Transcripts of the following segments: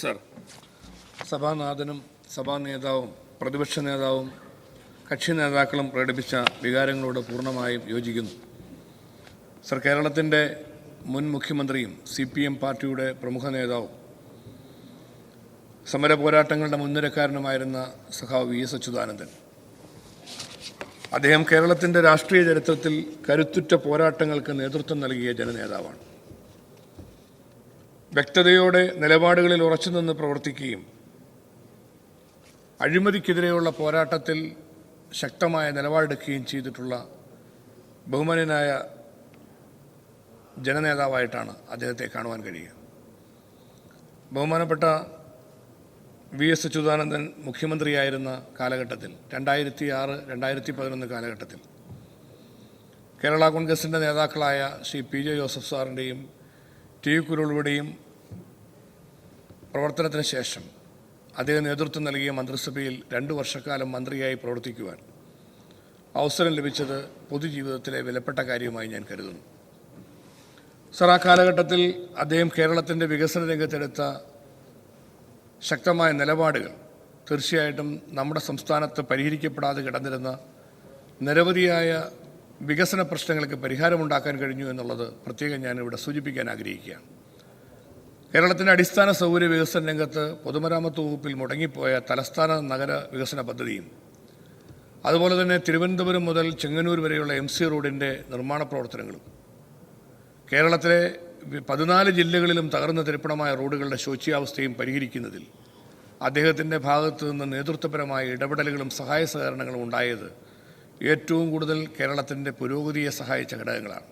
Sir സഭാനാഥനും സഭാ നേതാവും പ്രതിപക്ഷ നേതാവും കക്ഷി നേതാക്കളും പ്രകടിപ്പിച്ച വികാരങ്ങളോട് പൂർണമായും യോജിക്കുന്നു. സർ കേരളത്തിന്റെ മുൻ മുഖ്യമന്ത്രിയും സി പി എം പാർട്ടിയുടെ പ്രമുഖ നേതാവും സമര പോരാട്ടങ്ങളുടെ മുൻനിരക്കാരനുമായിരുന്ന സഖാവ് വി എസ് അച്യുതാനന്ദൻ. അദ്ദേഹം കേരളത്തിന്റെ രാഷ്ട്രീയ ചരിത്രത്തിൽ കരുത്തുറ്റ പോരാട്ടങ്ങൾക്ക് നേതൃത്വം നൽകിയ ജനനേതാവാണ്. വ്യക്തതയോടെ നിലപാടുകളിൽ ഉറച്ചുനിന്ന് പ്രവർത്തിക്കുകയും അഴിമതിക്കെതിരെയുള്ള പോരാട്ടത്തിൽ ശക്തമായ നിലപാടെടുക്കുകയും ചെയ്തിട്ടുള്ള ബഹുമാനനായ ജനനേതാവായിട്ടാണ് അദ്ദേഹത്തെ കാണുവാൻ കഴിയുക. ബഹുമാനപ്പെട്ട വി എസ് അച്യുതാനന്ദൻ മുഖ്യമന്ത്രിയായിരുന്ന കാലഘട്ടത്തിൽ രണ്ടായിരത്തി ആറ് രണ്ടായിരത്തി പതിനൊന്ന് കാലഘട്ടത്തിൽ കേരള കോൺഗ്രസിന്റെ നേതാക്കളായ ശ്രീ പി ജെ ജോസഫ് സാറിന്റെയും ടി കുരുളുടെയും പ്രവർത്തനത്തിന് ശേഷം അദ്ദേഹം നേതൃത്വം നൽകിയ മന്ത്രിസഭയിൽ രണ്ടു വർഷക്കാലം മന്ത്രിയായി പ്രവർത്തിക്കുവാൻ അവസരം ലഭിച്ചത് പൊതുജീവിതത്തിലെ വിലപ്പെട്ട കാര്യമായി ഞാൻ കരുതുന്നു. സർ ആ കാലഘട്ടത്തിൽ അദ്ദേഹം കേരളത്തിന്റെ വികസന രംഗത്തെടുത്ത ശക്തമായ നിലപാടുകൾ തീർച്ചയായിട്ടും നമ്മുടെ സംസ്ഥാനത്ത് പരിഹരിക്കപ്പെടാതെ കിടന്നിരുന്ന നിരവധിയായ വികസന പ്രശ്നങ്ങൾക്ക് പരിഹാരമുണ്ടാക്കാൻ കഴിഞ്ഞു എന്നുള്ളത് പ്രത്യേകം ഞാനിവിടെ സൂചിപ്പിക്കാൻ ആഗ്രഹിക്കുകയാണ്. കേരളത്തിന്റെ അടിസ്ഥാന സൗകര്യ വികസന രംഗത്ത് പൊതുമരാമത്ത് വകുപ്പിൽ മുടങ്ങിപ്പോയ തലസ്ഥാന നഗര വികസന പദ്ധതിയും അതുപോലെ തന്നെ തിരുവനന്തപുരം മുതൽ ചെങ്ങന്നൂർ വരെയുള്ള എം സി റോഡിന്റെ നിർമ്മാണ പ്രവർത്തനങ്ങളും കേരളത്തിലെ പതിനാല് ജില്ലകളിലും തകർന്ന തരിപ്പണമായ റോഡുകളുടെ ശോച്യാവസ്ഥയും പരിഹരിക്കുന്നതിൽ അദ്ദേഹത്തിന്റെ ഭാഗത്തു നിന്ന് നേതൃത്വപരമായ ഇടപെടലുകളും സഹായ സഹകരണങ്ങളും ഉണ്ടായത് ഏറ്റവും കൂടുതൽ കേരളത്തിന്റെ പുരോഗതിയെ സഹായിച്ച ഘടകങ്ങളാണ്.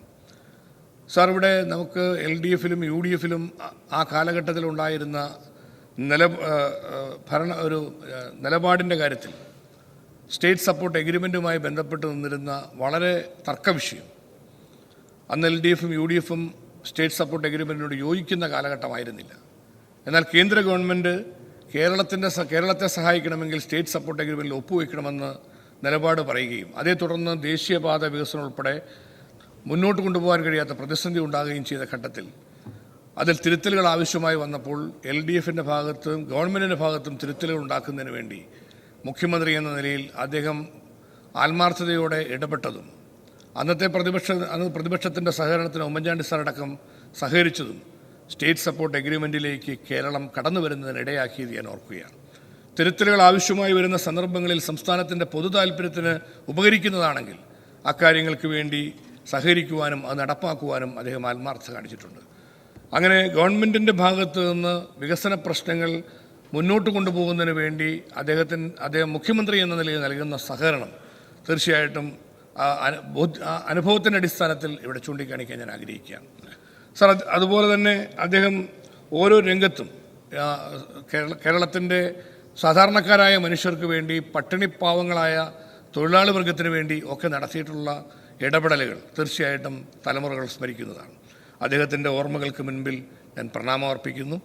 സാർ ഇവിടെ നമുക്ക് എൽ ഡി എഫിലും യു ഡി എഫിലും ആ കാലഘട്ടത്തിലുണ്ടായിരുന്ന നില ഭരണ ഒരു നിലപാടിന്റെ കാര്യത്തിൽ സ്റ്റേറ്റ് സപ്പോർട്ട് എഗ്രിമെന്റുമായി ബന്ധപ്പെട്ട് നിന്നിരുന്ന വളരെ തർക്ക വിഷയം. അന്ന് എൽ ഡി എഫും യു ഡി എഫും സ്റ്റേറ്റ് സപ്പോർട്ട് എഗ്രിമെന്റിനോട് യോജിക്കുന്ന കാലഘട്ടമായിരുന്നില്ല. എന്നാൽ കേന്ദ്ര ഗവൺമെന്റ് കേരളത്തിന്റെ കേരളത്തെ സഹായിക്കണമെങ്കിൽ സ്റ്റേറ്റ് സപ്പോർട്ട് എഗ്രിമെന്റിൽ ഒപ്പുവെക്കണമെന്ന് നിലപാട് പറയുകയും അതേ തുടർന്ന് ദേശീയപാത വികസനം ഉൾപ്പെടെ മുന്നോട്ട് കൊണ്ടുപോകാൻ കഴിയാത്ത പ്രതിസന്ധി ഉണ്ടാകുകയും ചെയ്ത ഘട്ടത്തിൽ അതിൽ തിരുത്തലുകൾ ആവശ്യമായി വന്നപ്പോൾ എൽ ഡി എഫിന്റെ ഭാഗത്തും ഗവൺമെന്റിന്റെ ഭാഗത്തും തിരുത്തലുകൾ ഉണ്ടാക്കുന്നതിന് വേണ്ടി മുഖ്യമന്ത്രി എന്ന നിലയിൽ അദ്ദേഹം ആത്മാർത്ഥതയോടെ ഇടപെട്ടതും അന്നത്തെ പ്രതിപക്ഷ അന്ന് പ്രതിപക്ഷത്തിന്റെ സഹകരണത്തിന് ഉമ്മൻചാണ്ടി സാർ അടക്കം സഹകരിച്ചതും സ്റ്റേറ്റ് സപ്പോർട്ട് എഗ്രിമെന്റിലേക്ക് കേരളം കടന്നു വരുന്നതിന് ഇടയാക്കിയത് ഞാൻ ഓർക്കുകയാണ്. തിരുത്തലുകൾ ആവശ്യമായി വരുന്ന സന്ദർഭങ്ങളിൽ സംസ്ഥാനത്തിന്റെ പൊതു താല്പര്യത്തിന് ഉപകരിക്കുന്നതാണെങ്കിൽ അക്കാര്യങ്ങൾക്ക് വേണ്ടി സഹകരിക്കുവാനും അത് നടപ്പാക്കുവാനും അദ്ദേഹം ആത്മാർത്ഥത കാണിച്ചിട്ടുണ്ട്. അങ്ങനെ ഗവൺമെന്റിന്റെ ഭാഗത്ത് നിന്ന് വികസന പ്രശ്നങ്ങൾ മുന്നോട്ട് കൊണ്ടുപോകുന്നതിന് വേണ്ടി അദ്ദേഹത്തിന് അദ്ദേഹം മുഖ്യമന്ത്രി എന്ന നിലയിൽ നൽകുന്ന സഹകരണം തീർച്ചയായിട്ടും അനുഭവത്തിന്റെ അടിസ്ഥാനത്തിൽ ഇവിടെ ചൂണ്ടിക്കാണിക്കാൻ ഞാൻ ആഗ്രഹിക്കുകയാണ്. സാർ അതുപോലെ തന്നെ അദ്ദേഹം ഓരോ രംഗത്തും കേരളത്തിന്റെ സാധാരണക്കാരായ മനുഷ്യർക്ക് വേണ്ടി പട്ടിണിപ്പാവങ്ങളായ തൊഴിലാളി വർഗത്തിന് വേണ്ടി ഒക്കെ നടത്തിയിട്ടുള്ള ഇടപെടലുകൾ തീർച്ചയായിട്ടും തലമുറകൾ സ്മരിക്കുന്നതാണ്. അദ്ദേഹത്തിന്റെ ഓർമ്മകൾക്ക് മുൻപിൽ ഞാൻ പ്രണാമം അർപ്പിക്കുന്നു.